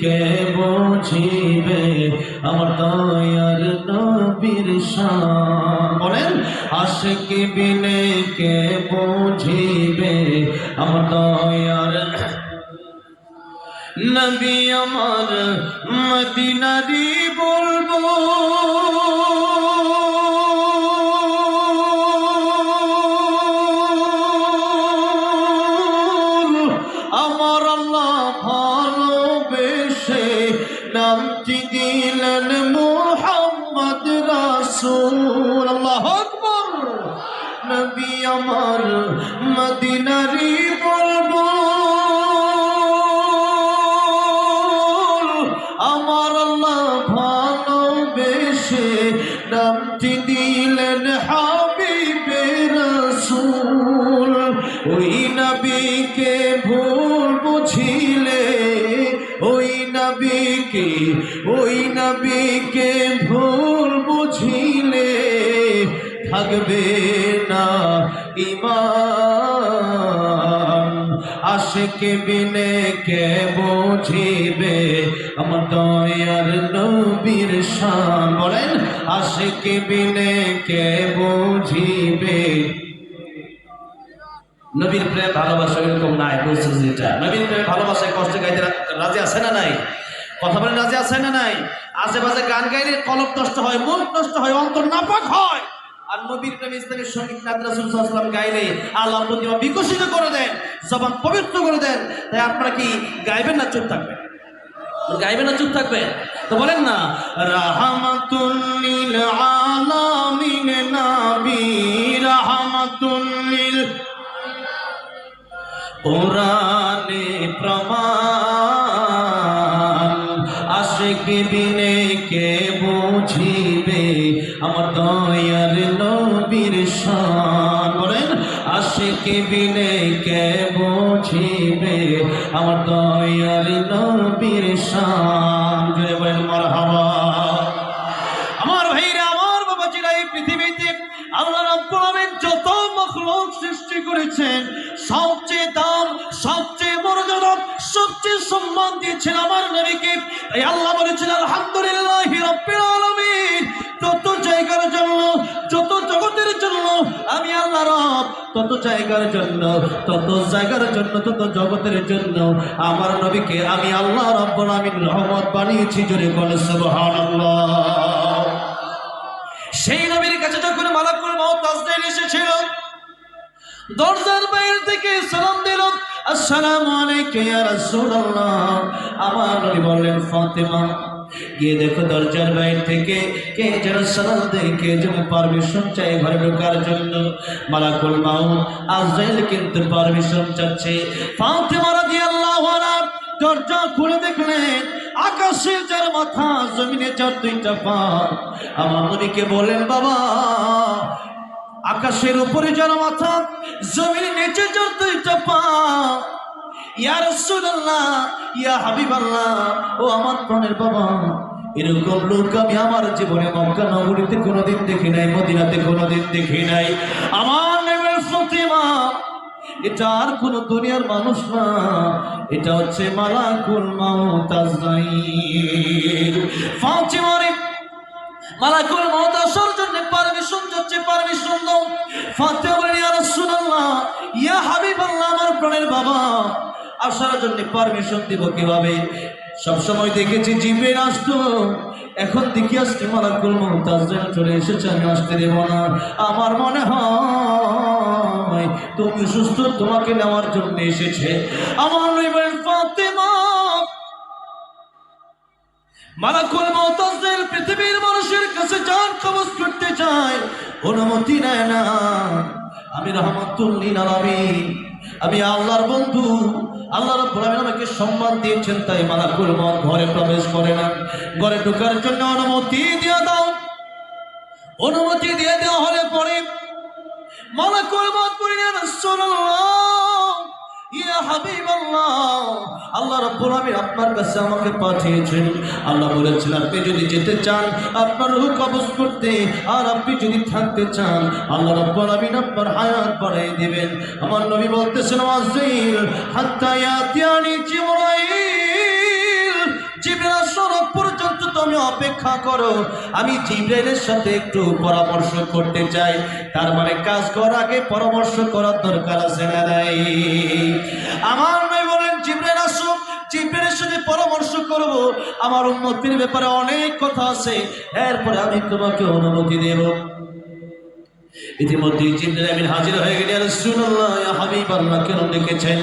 কে বুঝিবে আমার দয়ার নবীর শান। বলেন, আশিক বিনে কে বুঝিবে আমার দয়ার নবী আমার মদিনারি বলব। নামটি দিলেন মোহাম্মদ রাসূল। আল্লাহ আকবর। নবী আমার মদিনারি বলব, আমার আল্লাহ ভালোবেসে নামটি দিলেন হাবিবে রসুল। ওই নবীকে ভুল নবীকে ওই নবীকে ভুল বুঝিলে থাকবে না ইমান। আশেকে বিনে কে বুঝিবে? আমার দয়ার নবীর শান। বলেন, আশেকে বিনে কে বুঝিবে? নবীর প্রেম ভালোবাসা এরকম নাই বলছে যেটা? নবীর প্রেম ভালোবাসায় কষ্ট গাইতে রাজি আছে না নাই? কথা বলে রাজি আছে না নাই? আশেপাশে গান গাইলে কলম নষ্ট হয়, মন নষ্ট হয়, অন্তর নাপাক হয়। আর নবীর প্রেম ইসলামের সংগীত রাসুল সাল্লাম গাইলে আল্লাহ প্রতিভা বিকশিত করে দেন, জবান পবিত্র করে দেন। তাই আপনারা কি গাইবেন না চুপ থাকবেন? গাইবেন না চুপ থাকবেন? তো বলেন না রাহমাতুল্লিল আলামিন নবী রাহমাতুল্লিল কোরআনে প্রমাণ আশেক বিনে কে বুঝিবে? আমার দয়ার নবীর শান। বলেন আশেক বিনে কে বুঝিবে? আমার দয়ার নবীর শান। বলেন, মারহাবা। আমার ভাইরা, আমার বাবাজিরা, এই পৃথিবীতে আল্লাহ রাব্বুল আলামিন যত মখলুক সৃষ্টি করেছেন সবচেয়ে দিয়েছেন আমার নবীকে। তাই আল্লাহ বলেছেন, আলহামদুলিল্লাহ রাব্বিল আলামিন। তত জায়গার জন্য, যত জগতের জন্য আমি আল্লাহ রব, তত জায়গার জন্য, তত জায়গার জন্য, তত জগতের জন্য আমার নবীকে আমি আল্লাহ রব্বুল আলামিন রহমত বানিয়েছি জোরে বলে সুবহানাল্লাহ। সেই নবীর কাছে যখন মালাকুল মউত তাজদাইল এসেছিল দরজার বাইরে থেকে সালাম দিল আসসালামু আলাইকা ইয়া রাসূলুল্লাহ। আমার নবী বললেন, ফাতেমা, গিয়ে দেখো দরজার বাইরে থেকে কে যেন সালাম দেয়, কে যেন পারমিশন চাই ঘরে ঢোকার জন্য। মালাকুল মাউত আজরাইল কিন্তু পারমিশন চাচ্ছে। ফাতেমা রাদিয়াল্লাহু আনহা দরজা খুলে দেখলেন, আকাশে যার মাথা, জমিনে যার দুইটা পা। আমার নবীকে বলেন বাবা আকাশের উপরে যার মাথা জমিনে নিচে যার দুইটা পা ইয়া রাসূলুল্লাহ, ইয়া হাবিবাল্লাহ, ও আমার প্রাণের বাবা, এরকম লোক আমি আমার জীবনে মক্কা নগরীতে কোনোদিন দেখি নাই, মদিনাতে কোনোদিন দেখি নাই। আমার নেবের ফতিমা, এটা আর কোন দুনিয়ার মানুষ না। এটা হচ্ছে মালাকুল মাউত আজরাইল। ফাতিমারে মালাকুল মাউত আসার জন্য পারমিশন যাচ্ছে পারমিশন ফাতিমা বলেন ইয়া রাসূলুল্লাহ, ইয়া হাবিবাল্লাহ, আমার প্রাণের বাবা। আসার জন্য পারমিশন দিব কীভাবে? সব সময় দেখেছি জিব্রাইল আসতো। এখন দেখি আসছে মালাকুল মাউত আজরাইল চলে এসেছে, আমি আসতে দেব না। আমার মনে হয় তুমি সুস্থ, তোমাকে নেওয়ার জন্য এসেছে। আমার ফাতেমা, মালাকুল মতাজের পৃথিবীর মানুষের কাছে যান কবজ করতে চায় অনুমতি নেয় না। আমি রহমতুল্লিন আমি আল্লাহর বন্ধু। আল্লাহ রাব্বুল আমাকে সম্মান দিয়েছেন, তাই মালাকুল মত ঘরে প্রবেশ করে না। ঘরে ঢোকার জন্য অনুমতি দিয়ে দাও। অনুমতি দিয়ে দেওয়া হলে পরে মালাকুল মত পরিণাম রাসূলুল্লাহ। আল্লাহ আমাকে পাঠিয়েছেন। আল্লাহ আপনি যদি যেতে চান, আপনার করতে, আর আপনি যদি থাকতে চান বাড়াই দিবেন। আমার ইয়াতিয়ানি জিবরাইল অপেক্ষা করো। আমি জিব্রাইলের সাথে একটু পরামর্শ করতে চাই। তার মানে কাজ করার আগে পরামর্শ করার দরকার আছে না নাই? আমার উন্নতির ব্যাপারে অনেক কথা আছে। এরপরে আমি তোমাকে অনুমতি দেব। ইতিমধ্যে চিন্তা আমিন হাজির হয়ে গেলে রাসূলুল্লাহ হাবিব আল্লাহ কেন ডেকেছেন?